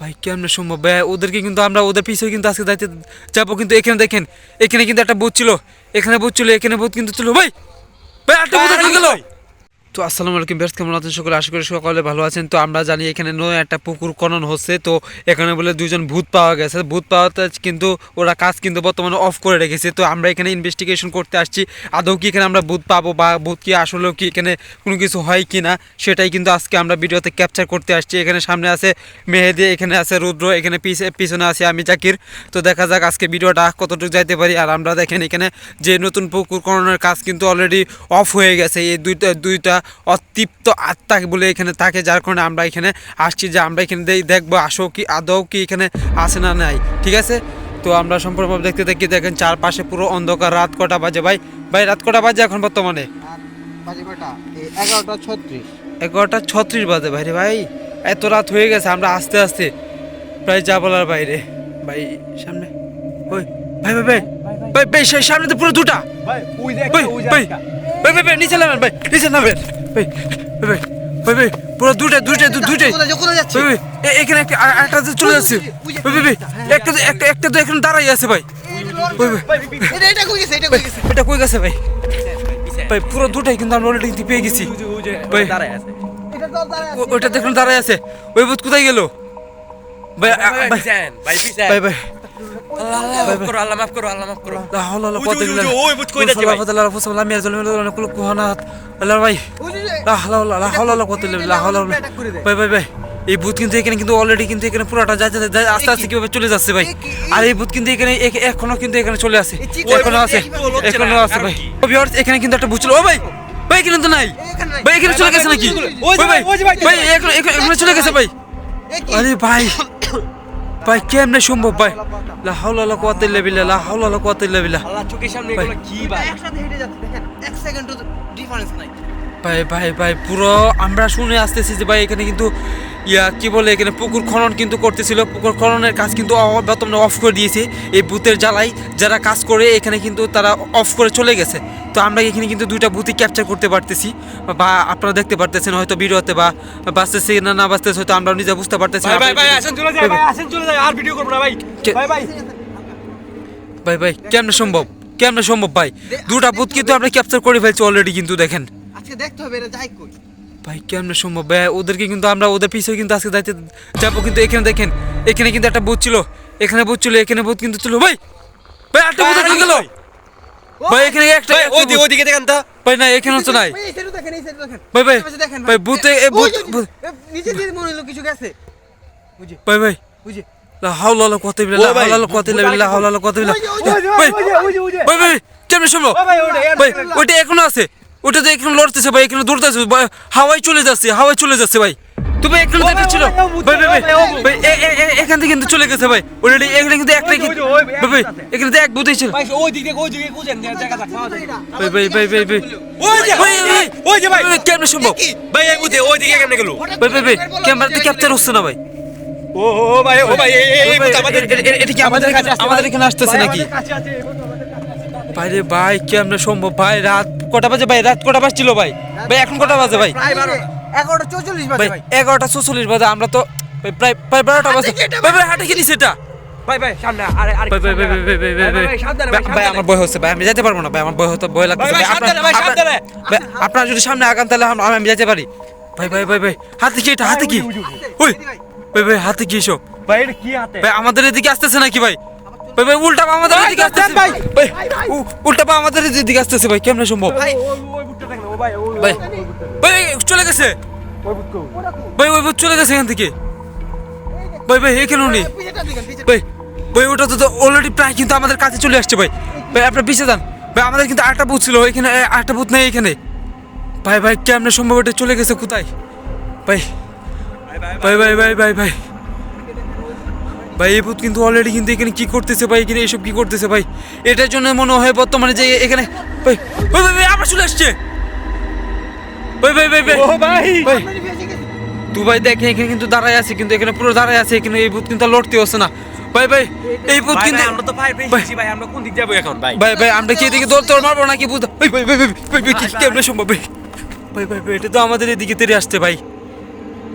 ভাই, কেমনে সম্ভব? ভাই, ওদেরকে কিন্তু আমরা, ওদের পিছিয়ে কিন্তু আজকে যাইতে যাব, কিন্তু এখানে দেখেন, এখানে কিন্তু একটা বুথ ছিল, এখানে বুথ ছিল, এখানে বুথ কিন্তু ছিল, ভাই। ভাই একটা বুধ গেল। তো আসসালামু আলাইকুম বেশ কেমন আছেন সকলে? আশা করি সকলে ভালো আছেন। তো আমরা জানি এখানে নয় একটা পুকুর খনন হচ্ছে। তো এখানে বলে দুজন ভূত পাওয়া গেছে। ভূত পাওয়াতে কিন্তু ওরা কাজ কিন্তু বর্তমানে অফ করে রেখেছে। তো আমরা এখানে ইনভেস্টিগেশন করতে আসছি। আদৌ কি এখানে আমরা ভূত পাবো বা ভূত কি আসলেও কি এখানে কোনো কিছু হয় কি না সেটাই কিন্তু আজকে আমরা ভিডিওতে ক্যাপচার করতে আসছি। এখানে সামনে আছে মেহেদি, এখানে আছে রুদ্র, এখানে পিছে, পিছনে আছে আমি জাকির। তো দেখা যাক আজকে ভিডিওটা কতটুকু যাইতে পারি। আর আমরা দেখেন এখানে যে নতুন পুকুর খননের কাজ কিন্তু অলরেডি অফ হয়ে গেছে। এই দুইটা দুইটা অতৃপ্ত আত্মা বলে এখানে থাকে যার কারণে আমরা এখানে আসছি যে আমরা এখানে দেখব আসো কি আদৌ কি এখানে আছে না নাই। ঠিক আছে? তো আমরা সম্পূর্ণভাবে দেখতে দেখতে দেখেন চারপাশে পুরো অন্ধকার রাত কটা বাজে ভাই? ভাই রাত কটা বাজে এখন বর্তমানে? এগারোটা ছত্রিশ। এগারোটা ছত্রিশ বাজে ভাই রে ভাই। এত রাত হয়ে গেছে আমরা আস্তে আস্তে প্রায় যা বলার বাইরে। ভাই সামনে। ওই ভাই ভাই ভাই। ভাই ভাই। সামনে তো পুরো দুটা। ভাই ভাই। ভাই ভাই ভাই নিচে নামেন ভাই নিচে নামেন। ভাই পুরো এখানে একটা একটা চলে যাচ্ছে। একটা একটা একটা দাঁড়াই আছে ভাই। কই গেছে ভাই ভাই? পুরো দুটাই কিন্তু আমরা পেয়ে গেছি। দেখুন দাঁড়ায় আছে। ওই বোধ কোথায় গেল? ভাই ভাই ভাই। মাফ করো, আল্লাহ, মাফ করো, আল্লাহ, মাফ করো। লা হাওলা ওয়ালা কুওয়াতা ইল্লা বিল্লাহ। ওই ভূত কই যাচ্ছে ভাই? আল্লাহ কুল কুহানাত ভাই যে- যে- লা হাওলা লা হাওলা ওয়ালা কুওয়াতা ইল্লা বিল্লাহ হাওলা ওয়ালা- attack করে দেয়। ভাই ভাই ভাই এই ভূত কিন্তু এখানে কিন্তু অলরেডি কিন্তু এখানে পুরোটা যাচ্ছে আস্তে আস্তে কীভাবে চলে যাচ্ছে ভাই আর এই ভূত কিন্তু এখানে এখ- এখনও কিন্তু এখানে চলে আসে এই এখনও আছে এখনও আছে ভাই? এখানে কিন্তু একটা ভূত ছিল ও ভাই ভাই এখানে তো নাই। ভাই এখানে চলে গেছে নাকি ভাই ভাই, এখানে চলে গেছে ভাই আরে ভাই ভাই কেমনে সম্ভব ভাই লা হাওলা ওয়ালা কুওয়াতা ইল্লা বিল্লাহ লা হাওলা কুওয়াতা ইল্লা বিল্লাহ আল্লাহ, চোখের সামনে। এগুলো কি ভাই? একসাথে হেঁটে যাচ্ছে দেখেন এক সেকেন্ড ডিফারেন্স নাই ভাই ভাই ভাই পুরো আমরা শুনে আসতেছি যে ভাই এখানে কিন্তু ইয়া কি বলে এখানে পুকুর খনন কিন্তু করতেছিল। পুকুর খননের কাজ কিন্তু বর্তমানে অফ করে দিয়েছে। এই ভূতের জ্বালাই যারা কাজ করে এখানে কিন্তু তারা অফ করে চলে গেছে। তো আমরা এখানে কিন্তু দুইটা ভূতি ক্যাপচার করতে পারতেছি। বা আপনারা দেখতে পারতেছেন হয়তো ভিডিওতে বা বাঁচতেছে না না বাঁচতেছে হয়তো আমরা নিজে বুঝতে পারতেছি। ভাই, ভাই, ভাই, আসেন চলে যাই, ভাই, আসেন চলে যাই, আর ভিডিও করব না, ভাই। ভাই, ভাই। ভাই ভাই কেমনে সম্ভব? কেমনে সম্ভব ভাই? দুটা ভূত কিন্তু আমরা ক্যাপচার করে ফেলছি অলরেডি কিন্তু দেখেন। আজকে দেখতে হবে এরা যাই কই। ভাই কেমন সম্ভব? ভাই ওদেরকে কিন্তু আমরা ওদের পিছিয়ে কিন্তু আজকে যাইতে যাব কিন্তু এখানে দেখেন এখানে কিন্তু একটা বোধ ছিল এখানে বোধ ছিল এখানে বোধ কিন্তু ছিল ভাই। ভাই একটা বোধ এখানে গেল। ভাই এখানে একটা ওদিকে ওদিকে দেখেন তো। ভাই না এখানে তো নাই। ভাই ভাই ভাই ভূতে এ ভূত নিচে দিয়ে মনে হলো কিছু গেছে। বুঝি। ভাই ভাই। বুঝি। লা হাওলা লা কত বিলা লা হাওলা লা লা হাওলা লা কত ভাই ভাই ভাই সম্ভব? ভাই ওটা এখনও আছে। ওটা তো এখানে লড়তেছে ভাই এখানে দৌড়তেছে ভাই, হাওয়ায় চলে যাচ্ছে হাওয়ায় চলে যাচ্ছে ভাই তুমি এখানে তো ভাই, ভাই ভাই ভাই এ- এখান থেকে কিন্তু চলে গেছে ভাই অলরেডি এখানে কিন্তু একটাই ভাই ভাই। এখানে তো এক বুধই ছিল ভাই, ওই দিকে, ওই দিকে খুঁজেন, দেখা যাক, পাওয়া যায় কিনা। ভাই ভাই ভাই ভাই ভাই ওই যে, ভাই, ওই যে, ভাই। ভাই, কেমনে সম্ভব ভাই, এই বুঝে, ওই দিকে কেমনে গেলো? ভাই ভাই ভাই ক্যামেরাতে ক্যাপচার হচ্ছে না ভাই ও, ভাই, ও, ভাই, এটা কি আমাদের কাছে আমাদের এখানে আসতেছে নাকি বাইরে ভাই কি আমরা সম্ভব? ভাই রাত কটা বাজে ভাই? রাত কটা বাজছিল ভাই? ভাই এখন কটা বাজে ভাই? এগারোটা চৌচল্লিশ বাজে ভাই এগারোটা চৌচল্লিশ বাজে আমরা তো প্রায় প্রায় বারোটা বাজে। ভাই ভাই। হাটে কিনি সেটা? ভাই আমার ভয় ভাই আমি যেতে পারব না ভাই আমার ভয় হতো ভয় লাগছে ভাই আপনারা যদি সামনে আগান তাহলে আমি যেতে পারি। ভাই ভাই ভাই ভাই হাতে কি এটা হাতে কি? ওই ভাই ভাই হাতে কি সব ভাই ভাই আমাদের এদিকে আসতেছে নাকি ভাই? ভাই ভাই উল্টা পা আমাদের এদিকে আসতেছে ভাই উল্টা পা আমাদের এদিকে আসতেছে ভাই কেমনে সম্ভব ভাই, ওই, ভাই, ভাই চলে গেছে ওই বুট ভাই ওই চলে গেছে এখান থেকে ভাই ভাই এখানে উনি ভাই ভাই ওটা তো অলরেডি প্রায় কিন্তু আমাদের কাছে চলে আসছে ভাই ভাই আপনার পিছিয়ে যান ভাই আমাদের কিন্তু আটটা বুথ ছিল এখানে আটটা বুথ নেই এখানে ভাই ভাই কেমনে সম্ভব এটা চলে গেছে কোথায় ভাই ভাই ভাই ভাই ভাই ভাই ভাই এই ভূত কিন্তু অলরেডি কিন্তু এখানে কি করতেছে ভাই এখানে এইসব কি করতেছে ভাই এটার জন্য মনে হয় বর্তমানে যে এখানে ভাই ভাই ভাই ভাই আবার চলে আসছে ভাই ভাই ভাই ভাই ও ভাই ভাই তু ভাই দেখে এখানে কিন্তু দাঁড়ায় আছে কিন্তু এখানে পুরো দাঁড়ায় আছে এখানে এই ভূত কিন্তু লড়তে হচ্ছে না ভাই ভাই এই ভূত কিন্তু আমরা তো ভাই। ভাই আমরা কোন দিক যাব এখন ভাই ভাই ভাই আমরা কি এদিকে দৌড় তোর মারবো নাকি ভূত ভাই ভাই ভাই ভাই ভাই ভাই কি কেমনে সম্ভব ভাই ভাই ভাই ভাই এটা তো আমাদের এদিকে তেরে আসছে ভাই ভাই ভাই ভাই ভাই ভাই ভাই ভাই ভাই ভাই ভাই, ভাই ভাই ভাই ভাই ভাই ভাই ভাই ভাই ভাই ভাই ভাই কিন্তু ভাই ভাই, ভাই, ভাই, ভাই, ভাই ভাই, ভাই, ভাই ভাই ভাই ভাই ভাই ভাই ভাই ভাই ভাই ভাই ভাই ভাই ভাই ভাই ভাই। ভাই, ভাই। ভাই ভাই ভাই ভাই ভাই? ভাই ভাই ভাই ভাই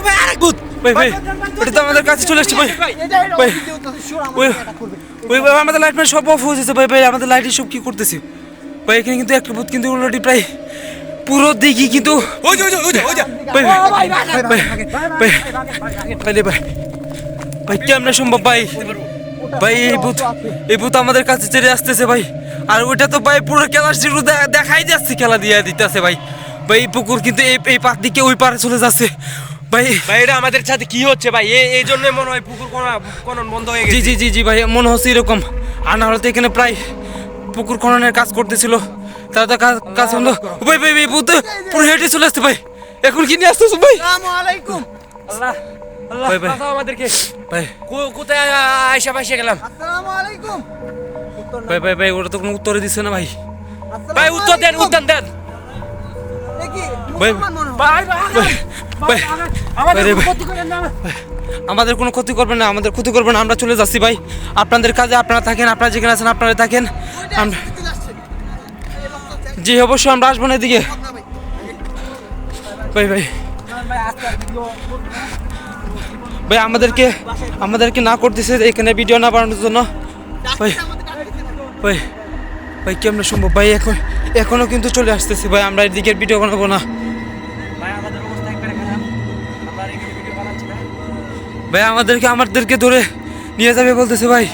ভাই আরেক ভূত ভাই ভাই এটা তো আমাদের কাছে চলে আসছে ভাই এটা- এটা ভাই অভিযোগ তো, sure আমাদের ওই এটা করবে। ওই ভাই আমাদের লাইট সব অফ হয়ে যাচ্ছে ভাই ভাই আমাদের লাইট সব কি করতেছে ভাই এখানে কিন্তু একটা ভূত কিন্তু অলরেডি প্রায় পুরো দিঘি কিন্তু ওই যে ওই যে ওই যে ভাই ভাই ভাই ভাই ভাই ভাই কেমনে সম্ভব ভাই? ভাই এই ভূত এই ভূত আমাদের কাছে ছেড়ে আসতেছে ভাই। আর ওইটা তো ভাই পুরো খেলা শুরু দে- দেখাই যাচ্ছে খেলা দিয়ে দিতেছে ভাই। ভাই এই পুকুর কিন্তু এই এই পার দিকে ওই পারে চলে যাচ্ছে ভাই। ভাই এটা আমাদের সাথে কি হচ্ছে ভাই? এই এই জন্য মনে হয় পুকুর কোন কোন বন্ধ হয়ে গেছে। জি জি জি ভাই মনে হচ্ছে এরকম। আর না হলে তো এখানে প্রায় পুকুর খননের কাজ করতেছিল। তারা তো কাজ কাজ ভাই ভাই ভাই ভূত পুরো হেঁটে চলে আসছে ভাই। এখন কি নিয়ে আসতেছো ভাই? আলাইকুম। আল্লাহ আল্লাহ ভাই, ভাই। বাঁচাও আমাদেরকে ভাই। কোথায় আইসা পাইসা গেলাম? আসসালামু আলাইকুম। ভাই ভাই ভাই ওটা তো কোনো উত্তরে দিচ্ছে না ভাই। ভাই উত্তর দেন উত্তর দেন। আমাদের কোনো ক্ষতি করবে না আমাদের। ক্ষতি করবে না আমরা চলে যাচ্ছি ভাই। আপনাদের কাজে আপনারা থাকেন আপনারা যেখানে আছেন আপনারা থাকেন। জি অবশ্যই আমরা আসব না এদিকে। ভাই। ভাই। ভাই আমাদেরকে আমাদেরকে না করতেছে এখানে ভিডিও না বানানোর জন্য। ভাই ভাই ভাই কেমন সম্ভব? ভাই এখন এখনও কিন্তু চলে আসতেছে। ভাই আমরা এদিকে ভিডিও বানাবো না। ভাই আমাদেরকে আমাদেরকে ধরে নিয়ে যাবে বলতেছে ভাই।